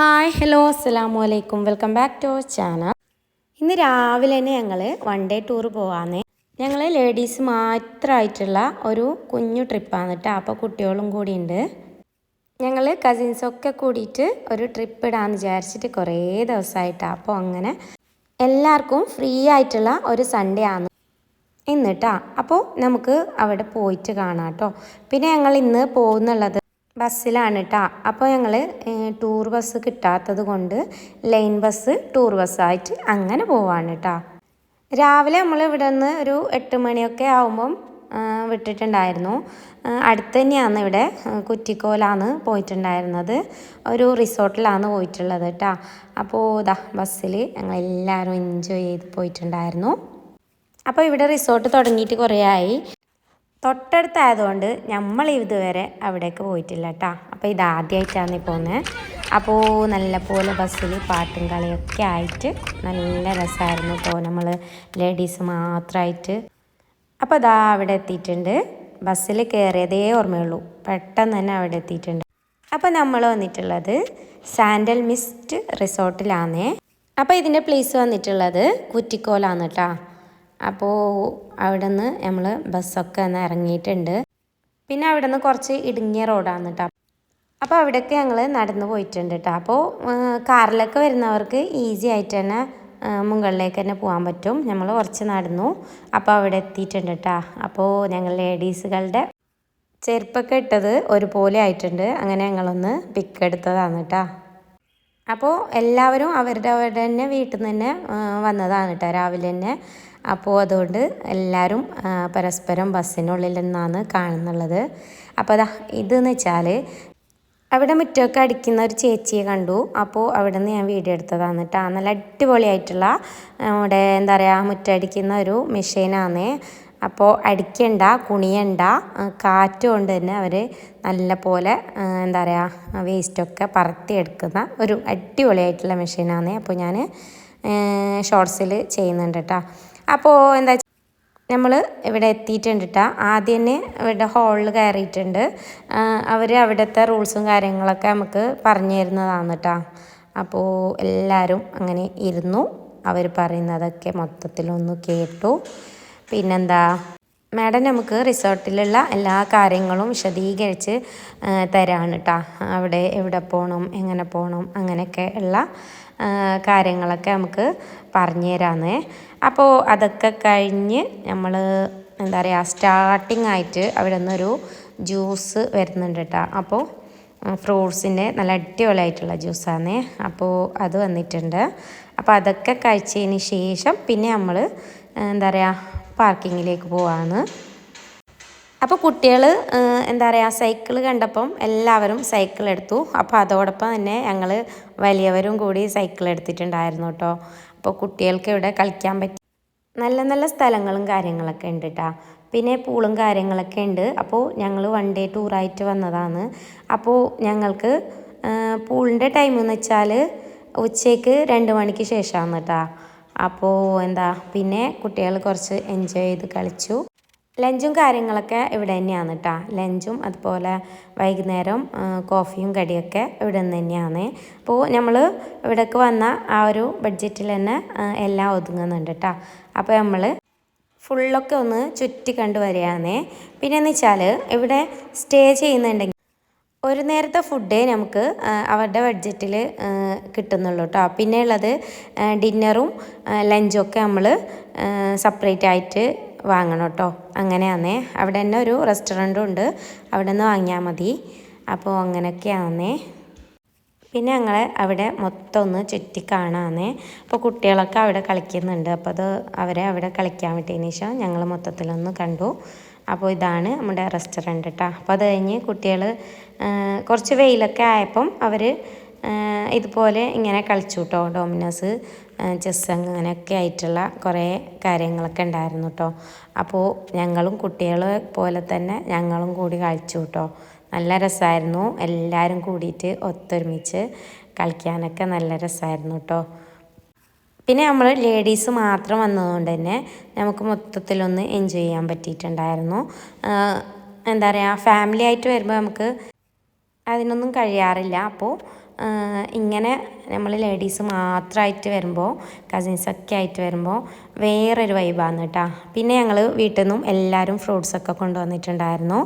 Hi hello അസ്സാം വലൈക്കും welcome back to our channel ഇന്ന് രാവിലെ തന്നെ ഞങ്ങൾ വൺ ഡേ ടൂർ പോവാന്നേ. ഞങ്ങൾ ലേഡീസ് മാത്രമായിട്ടുള്ള ഒരു കുഞ്ഞു ട്രിപ്പാണ് കേട്ടോ അപ്പോൾ കുട്ടികളും കൂടി ഉണ്ട് ഞങ്ങൾ കസിൻസൊക്കെ കൂടിയിട്ട് ഒരു ട്രിപ്പ് ഇടാമെന്ന് വിചാരിച്ചിട്ട് കുറേ ദിവസമായിട്ടാണ് അപ്പോൾ അങ്ങനെ എല്ലാവർക്കും ഫ്രീ ആയിട്ടുള്ള ഒരു സൺഡേ ആണ് എന്നിട്ടാ അപ്പോൾ നമുക്ക് അവിടെ പോയിട്ട് കാണാം കേട്ടോ പിന്നെ ഞങ്ങൾ ഇന്ന് പോകുന്നുള്ളത് ബസ്സിലാണ് കേട്ടോ അപ്പോൾ ഞങ്ങൾ ടൂർ ബസ് കിട്ടാത്തത് കൊണ്ട് ലൈൻ ബസ് ടൂർ ബസ്സായിട്ട് അങ്ങനെ പോവാണ് കേട്ടോ രാവിലെ നമ്മൾ ഇവിടെ നിന്ന് ഒരു എട്ട് മണിയൊക്കെ ആവുമ്പം ആ, വിട്ടിട്ടുണ്ടായിരുന്നു. അടുത്ത് തന്നെയാണ് ഇവിടെ കുറ്റിക്കോലാണ് പോയിട്ടുണ്ടായിരുന്നത്. ഒരു റിസോർട്ടിലാണ് പോയിട്ടുള്ളത് കേട്ടോ അപ്പോൾ ഇതാ ബസ്സിൽ ഞങ്ങൾ എല്ലാവരും എൻജോയ് ചെയ്ത് പോയിട്ടുണ്ടായിരുന്നു. അപ്പോൾ ഇവിടെ റിസോർട്ട് തുടങ്ങിയിട്ട് കുറേ ആയി തൊട്ടടുത്തായതുകൊണ്ട് നമ്മൾ ഇതുവരെ അവിടേക്ക് പോയിട്ടില്ല കേട്ടോ അപ്പോൾ ഇത് ആദ്യമായിട്ടാണ് പോകുന്നത് അപ്പോൾ നല്ല പോലെ ബസ്സിൽ പാട്ടും കളിയൊക്കെ ആയിട്ട് നല്ല രസമായിരുന്നു ഇപ്പോൾ നമ്മൾ ലേഡീസ് മാത്രമായിട്ട് അപ്പോൾ അതാ അവിടെ എത്തിയിട്ടുണ്ട്. ബസ്സിൽ കയറിയതേ ഓർമ്മയുള്ളൂ. പെട്ടെന്ന് തന്നെ അവിടെ എത്തിയിട്ടുണ്ട്. അപ്പോൾ നമ്മൾ വന്നിട്ടുള്ളത് സാൻഡൽ മിസ്റ്റ് റിസോർട്ടിലാണേ അപ്പോൾ ഇതിന്റെ പ്ലേസ് വന്നിട്ടുള്ളത് കുറ്റിക്കോലാണ് കേട്ടോ അപ്പോൾ അവിടെ നിന്ന് നമ്മൾ ബസ്സൊക്കെ ഒന്ന് ഇറങ്ങിയിട്ടുണ്ട്. പിന്നെ അവിടെ നിന്ന് കുറച്ച് ഇടുങ്ങിയ റോഡാണ് കേട്ടോ അപ്പോൾ അവിടെയൊക്കെ ഞങ്ങൾ നടന്നു പോയിട്ടുണ്ട് കേട്ടോ അപ്പോൾ കാറിലൊക്കെ വരുന്നവർക്ക് ഈസി ആയിട്ട് തന്നെ മുകളിലേക്ക് തന്നെ പോകാൻ പറ്റും. നമ്മൾ കുറച്ച് നടന്നു അപ്പോൾ അവിടെ എത്തിയിട്ടുണ്ട് കേട്ടോ അപ്പോൾ ഞങ്ങൾ ലേഡീസുകളുടെ ചെരുപ്പൊക്കെ ഇട്ടത് ഒരുപോലെ ആയിട്ടുണ്ട്. അങ്ങനെ ഞങ്ങളൊന്ന് പിക്ക് എടുത്തതാണ് കേട്ടോ അപ്പോൾ എല്ലാവരും അവരുടെ അവരുടെ തന്നെ വീട്ടിൽ നിന്ന് തന്നെ വന്നതാണ് കേട്ടോ രാവിലെ തന്നെ. അപ്പോൾ അതുകൊണ്ട് എല്ലാവരും പരസ്പരം ബസ്സിനുള്ളിൽ നിന്നാണ് കാണുന്നുള്ളത്. അപ്പോൾ അതാ ഇതെന്ന് വെച്ചാൽ അവിടെ മുറ്റമൊക്കെ അടിക്കുന്ന ഒരു ചേച്ചിയെ കണ്ടു. അപ്പോൾ അവിടെ നിന്ന് ഞാൻ വീഡിയോ എടുത്തതാണ് കേട്ടോ നല്ല അടിപൊളിയായിട്ടുള്ള നമ്മുടെ എന്താ പറയുക മുറ്റടിക്കുന്ന ഒരു മെഷീനാണ് അപ്പോൾ അടിക്കണ്ട കുണിയണ്ട കാറ്റ് കൊണ്ട് തന്നെ അവർ നല്ല പോലെ എന്താ പറയുക വേസ്റ്റൊക്കെ പറത്തിയെടുക്കുന്ന ഒരു അടിപൊളിയായിട്ടുള്ള മെഷീനാണ് അപ്പോൾ ഞാൻ ഷോർട്സിൽ ചെയ്യുന്നുണ്ട് കേട്ടോ അപ്പോൾ എന്താ നമ്മൾ ഇവിടെ എത്തിയിട്ടുണ്ട് കേട്ടോ ആദ്യം തന്നെ ഇവിടെ ഹാളിൽ കയറിയിട്ടുണ്ട്. അവർ അവിടുത്തെ റൂൾസും കാര്യങ്ങളൊക്കെ നമുക്ക് പറഞ്ഞു തരുന്നതാണ് കേട്ടോ അപ്പോൾ എല്ലാവരും അങ്ങനെ ഇരുന്നു. അവർ പറയുന്നതൊക്കെ മൊത്തത്തിലൊന്ന് കേട്ടു. പിന്നെന്താ? മാഡം നമുക്ക് റിസോർട്ടിലുള്ള എല്ലാ കാര്യങ്ങളും വിശദീകരിച്ച് തരാണ് കേട്ടോ അവിടെ എവിടെ പോകണം എങ്ങനെ പോകണം അങ്ങനെയൊക്കെ ഉള്ള കാര്യങ്ങളൊക്കെ നമുക്ക് പറഞ്ഞു തരാന്ന്. അപ്പോൾ അതൊക്കെ കഴിഞ്ഞ് നമ്മൾ എന്താ പറയുക സ്റ്റാർട്ടിംഗ് ആയിട്ട് അവിടെ നിന്നൊരു ജ്യൂസ് വരുന്നുണ്ട് കേട്ടോ അപ്പോൾ ഫ്രൂട്ട്സിന്റെ നല്ല അടിപൊളിയായിട്ടുള്ള ജ്യൂസാണ് അപ്പോൾ അത് വന്നിട്ടുണ്ട്. അപ്പോൾ അതൊക്കെ കഴിച്ചതിന് ശേഷം പിന്നെ നമ്മൾ എന്താ പറയുക പാർക്കിങ്ങിലേക്ക് പോവാണ്. അപ്പോൾ കുട്ടികൾ എന്താ പറയുക സൈക്കിൾ കണ്ടപ്പം എല്ലാവരും സൈക്കിൾ എടുത്തു. അപ്പോൾ അതോടൊപ്പം തന്നെ ഞങ്ങൾ വലിയവരും കൂടി സൈക്കിൾ എടുത്തിട്ടുണ്ടായിരുന്നു കേട്ടോ അപ്പോൾ കുട്ടികൾക്ക് ഇവിടെ കളിക്കാൻ പറ്റി നല്ല നല്ല സ്ഥലങ്ങളും കാര്യങ്ങളൊക്കെ ഉണ്ട് കേട്ടോ പിന്നെ പൂളും കാര്യങ്ങളൊക്കെ ഉണ്ട്. അപ്പോൾ ഞങ്ങൾ വൺ ഡേ ടൂറായിട്ട് വന്നതാണ്. അപ്പോൾ ഞങ്ങൾക്ക് പൂളിന്റെ ടൈം എന്ന് വെച്ചാൽ ഉച്ചയ്ക്ക് രണ്ട് മണിക്ക് ശേഷമാണ് കേട്ടോ അപ്പോൾ എന്താ പിന്നെ കുട്ടികൾ കുറച്ച് എൻജോയ് ചെയ്ത് കളിച്ചു. ലഞ്ചും കാര്യങ്ങളൊക്കെ ഇവിടെ തന്നെയാണ് കേട്ടോ ലഞ്ചും അതുപോലെ വൈകുന്നേരം കോഫിയും കടിയൊക്കെ ഇവിടെ നിന്ന് തന്നെയാണ്. അപ്പോൾ നമ്മൾ ഇവിടേക്ക് വന്ന ആ ഒരു ബഡ്ജറ്റിൽ തന്നെ എല്ലാം ഒതുങ്ങുന്നുണ്ട് കേട്ടോ അപ്പോൾ നമ്മൾ ഫുള്ളൊക്കെ ഒന്ന് ചുറ്റി കണ്ടു വരികയാണ്. പിന്നെ എന്ന് വെച്ചാൽ ഇവിടെ സ്റ്റേ ചെയ്യുന്നുണ്ടെങ്കിൽ ഒരു നേരത്തെ ഫുഡേ നമുക്ക് അവരുടെ ബഡ്ജറ്റിൽ കിട്ടുന്നുള്ളൂ കേട്ടോ പിന്നെ ഉള്ളത് ഡിന്നറും ലഞ്ചും ഒക്കെ നമ്മൾ സെപ്പറേറ്റ് ആയിട്ട് വാങ്ങണം കേട്ടോ അങ്ങനെയാണേ അവിടെ തന്നെ ഒരു റെസ്റ്റോറന്റും ഉണ്ട്. അവിടെ നിന്ന് വാങ്ങിയാൽ മതി. അപ്പോൾ അങ്ങനെയൊക്കെയാണേ പിന്നെ ഞങ്ങൾ അവിടെ മൊത്തം ഒന്ന് ചുറ്റി കാണാന്നേ. അപ്പോൾ കുട്ടികളൊക്കെ അവിടെ കളിക്കുന്നുണ്ട്. അപ്പോൾ അത് അവരെ അവിടെ കളിക്കാൻ വിട്ടതിന് ശേഷം ഞങ്ങൾ മൊത്തത്തിലൊന്ന് കണ്ടു. അപ്പോൾ ഇതാണ് നമ്മുടെ റെസ്റ്റോറന്റ് കേട്ടോ അപ്പോൾ അത് കഴിഞ്ഞ് കുട്ടികൾ കുറച്ച് വെയിലൊക്കെ ആയപ്പം അവർ ഇതുപോലെ ഇങ്ങനെ കളിച്ചു കേട്ടോ ഡോമിനോസ് ചെസ് അങ്ങനെയൊക്കെ ആയിട്ടുള്ള കുറേ കാര്യങ്ങളൊക്കെ ഉണ്ടായിരുന്നു കേട്ടോ അപ്പോൾ ഞങ്ങളും കുട്ടികളെ പോലെ തന്നെ ഞങ്ങളും കൂടി കളിച്ചു കേട്ടോ നല്ല രസമായിരുന്നു. എല്ലാവരും കൂടിയിട്ട് ഒത്തൊരുമിച്ച് കളിക്കാനൊക്കെ നല്ല രസമായിരുന്നു കേട്ടോ പിന്നെ നമ്മൾ ലേഡീസ് മാത്രം വന്നതുകൊണ്ട് തന്നെ നമുക്ക് മൊത്തത്തിലൊന്ന് എൻജോയ് ചെയ്യാൻ പറ്റിയിട്ടുണ്ടായിരുന്നു. എന്താ പറയുക ഫാമിലി ആയിട്ട് വരുമ്പോൾ നമുക്ക് അതിനൊന്നും കഴിയാറില്ല. അപ്പോൾ ഇങ്ങനെ നമ്മൾ ലേഡീസ് മാത്രമായിട്ട് വരുമ്പോൾ കസിൻസൊക്കെ ആയിട്ട് വരുമ്പോൾ വേറൊരു വൈബാണ് കേട്ടോ പിന്നെ ഞങ്ങൾ വീട്ടിൽ നിന്നും എല്ലാവരും ഫ്രൂട്ട്സൊക്കെ കൊണ്ടുവന്നിട്ടുണ്ടായിരുന്നു.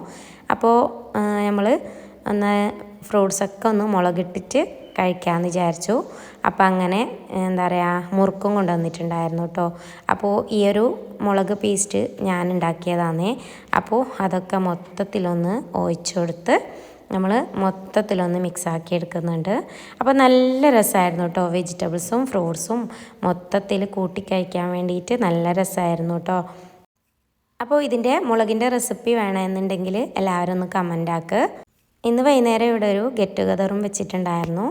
അപ്പോൾ നമ്മൾ ഒന്ന് ഫ്രൂട്ട്സൊക്കെ ഒന്ന് മുളകിട്ടിട്ട് കഴിക്കാമെന്ന് വിചാരിച്ചു. അപ്പോൾ അങ്ങനെ എന്താ പറയുക മുറുക്കും കൊണ്ടുവന്നിട്ടുണ്ടായിരുന്നു കേട്ടോ അപ്പോൾ ഈ ഒരു മുളക് പേസ്റ്റ് ഞാൻ ഉണ്ടാക്കിയതാണേ അപ്പോൾ അതൊക്കെ മൊത്തത്തിലൊന്ന് ഒഴിച്ചുകൊടുത്ത് നമ്മൾ മൊത്തത്തിലൊന്ന് മിക്സാക്കി എടുക്കുന്നുണ്ട്. അപ്പോൾ നല്ല രസമായിരുന്നു കേട്ടോ വെജിറ്റബിൾസും ഫ്രൂട്ട്സും മൊത്തത്തിൽ കൂട്ടി കഴിക്കാൻ വേണ്ടിയിട്ട് നല്ല രസമായിരുന്നു കേട്ടോ അപ്പോൾ ഇതിന്റെ മുളകിന്റെ റെസിപ്പി വേണമെന്നുണ്ടെങ്കിൽ എല്ലാവരും ഒന്ന് കമന്റ് ആക്ക്. ഇന്ന് വൈകുന്നേരം ഇവിടെ ഒരു ഗെറ്റ് ടുഗദറും വെച്ചിട്ടുണ്ടായിരുന്നു.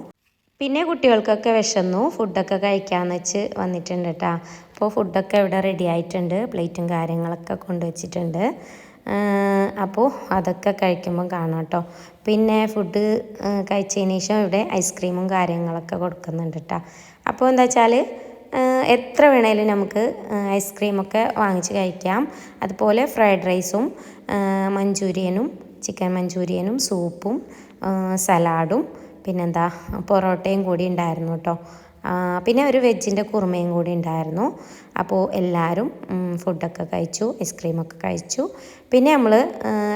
പിന്നെ കുട്ടികൾക്കൊക്കെ വിശന്നു ഫുഡൊക്കെ കഴിക്കാമെന്ന് വെച്ച് വന്നിട്ടുണ്ട് കേട്ടോ അപ്പോൾ ഫുഡൊക്കെ ഇവിടെ റെഡി ആയിട്ടുണ്ട് പ്ലേറ്റും കാര്യങ്ങളൊക്കെ കൊണ്ടുവച്ചിട്ടുണ്ട്. അപ്പോൾ അതൊക്കെ കഴിക്കുമ്പോൾ കാണാം കേട്ടോ പിന്നെ ഫുഡ് കഴിച്ചതിന് ശേഷം ഇവിടെ ഐസ്ക്രീമും കാര്യങ്ങളൊക്കെ കൊടുക്കുന്നുണ്ട് കേട്ടോ അപ്പോൾ എന്താ വെച്ചാൽ എത്ര വേണേലും നമുക്ക് ഐസ്ക്രീമൊക്കെ വാങ്ങിച്ച് കഴിക്കാം. അതുപോലെ ഫ്രൈഡ് റൈസും മഞ്ചൂരിയനും ചിക്കൻ മഞ്ചൂരിയനും സൂപ്പും സലാഡും പിന്നെന്താ പൊറോട്ടയും കൂടി ഉണ്ടായിരുന്നു കേട്ടോ. പിന്നെ ഒരു വെജിന്റെ കുറുമയും കൂടി ഉണ്ടായിരുന്നു. അപ്പോൾ എല്ലാവരും ഫുഡൊക്കെ കഴിച്ചു ഐസ്ക്രീമൊക്കെ കഴിച്ചു. പിന്നെ നമ്മൾ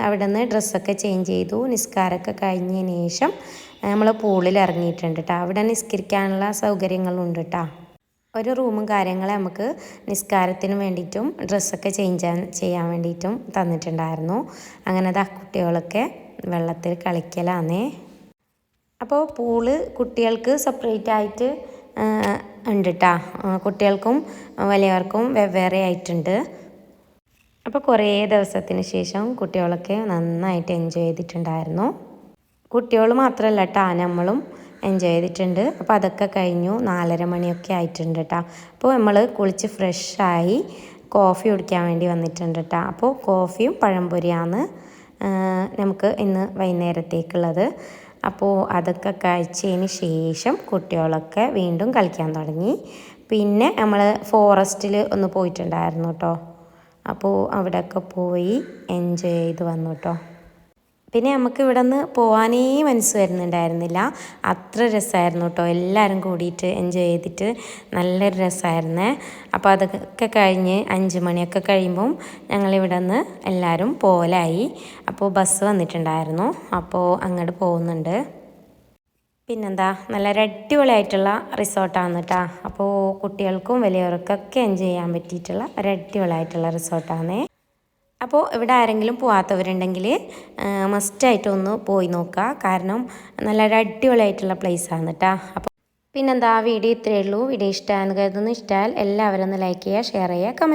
അവിടെ നിന്ന് ഡ്രസ്സൊക്കെ ചേഞ്ച് ചെയ്തു നിസ്കാരമൊക്കെ കഴിഞ്ഞതിന് ശേഷം നമ്മൾ പൂളിൽ ഇറങ്ങിയിട്ടുണ്ട് കേട്ടോ. അവിടെ നിസ്കരിക്കാനുള്ള സൗകര്യങ്ങളുണ്ട് കേട്ടോ. ഒരു റൂമും കാര്യങ്ങളെ നമുക്ക് നിസ്കാരത്തിന് വേണ്ടിയിട്ടും ഡ്രസ്സൊക്കെ ചേഞ്ച് ചെയ്യാൻ വേണ്ടിയിട്ടും തന്നിട്ടുണ്ടായിരുന്നു. അങ്ങനെ അത് ആ കുട്ടികളൊക്കെ വെള്ളത്തിൽ കളിക്കലാന്നേ. അപ്പോൾ പൂൾ കുട്ടികൾക്ക് സെപ്പറേറ്റ് ആയിട്ട് ഉണ്ട് കേട്ടോ കുട്ടികൾക്കും വലിയവർക്കും വെവ്വേറെ ആയിട്ടുണ്ട്. അപ്പോൾ കുറേ ദിവസത്തിന് ശേഷം കുട്ടികളൊക്കെ നന്നായിട്ട് എൻജോയ് ചെയ്തിട്ടുണ്ടായിരുന്നു. കുട്ടികൾ മാത്രമല്ല കേട്ടോ നമ്മളും എൻജോയ് ചെയ്തിട്ടുണ്ട്. അപ്പോൾ അതൊക്കെ കഴിഞ്ഞു. നാലര മണിയൊക്കെ ആയിട്ടുണ്ട് കേട്ടോ അപ്പോൾ നമ്മൾ കുളിച്ച് ഫ്രഷായി കോഫി കുടിക്കാൻ വേണ്ടി വന്നിട്ടുണ്ട് കേട്ടോ അപ്പോൾ കോഫിയും പഴംപൊരിയാണ് നമുക്ക് ഇന്ന് വൈകുന്നേരത്തേക്കുള്ളത്. അപ്പോൾ അതൊക്കെ കഴിച്ചതിന് ശേഷം കുട്ടികളൊക്കെ വീണ്ടും കളിക്കാൻ തുടങ്ങി. പിന്നെ നമ്മൾ ഫോറസ്റ്റിൽ ഒന്ന് പോയിട്ടുണ്ടായിരുന്നു കേട്ടോ അപ്പോൾ അവിടെയൊക്കെ പോയി എൻജോയ് ചെയ്ത് വന്നു കേട്ടോ പിന്നെ നമുക്ക് ഇവിടെ നിന്ന് പോകാനേ മനസ്സ് വരുന്നുണ്ടായിരുന്നില്ല. അത്ര രസമായിരുന്നു കേട്ടോ. എല്ലാവരും കൂടിയിട്ട് എൻജോയ് ചെയ്തിട്ട് നല്ലൊരു രസമായിരുന്നേ അപ്പോൾ അതൊക്കെ കഴിഞ്ഞ് അഞ്ച് മണിയൊക്കെ കഴിയുമ്പം ഞങ്ങളിവിടെ നിന്ന് എല്ലാവരും പോലായി അപ്പോൾ ബസ് വന്നിട്ടുണ്ടായിരുന്നു. അപ്പോൾ അങ്ങോട്ട് പോകുന്നുണ്ട്. പിന്നെന്താ? നല്ല അടിപൊളിയായിട്ടുള്ള റിസോർട്ടാണ് കേട്ടോ അപ്പോൾ കുട്ടികൾക്കും വലിയവർക്കൊക്കെ എൻജോയ് ചെയ്യാൻ പറ്റിയിട്ടുള്ള ഒരു അടിപൊളിയായിട്ടുള്ള റിസോർട്ടാണ്. അപ്പോൾ ഇവിടെ ആരെങ്കിലും പോകാത്തവരുണ്ടെങ്കിൽ മസ്റ്റായിട്ട് ഒന്ന് പോയി നോക്കുക കാരണം നല്ലൊരു അടിപൊളിയായിട്ടുള്ള പ്ലേസാണ് കേട്ടോ അപ്പോൾ പിന്നെന്താ വീഡിയോ ഇത്രയേ ഉള്ളൂ. വീഡിയോ ഇഷ്ടമാണെന്ന് കരുതുന്നു. ഇഷ്ടമായാൽ എല്ലാവരും ഒന്ന് ലൈക്ക് ചെയ്യുക ഷെയർ ചെയ്യുക കമന്റ്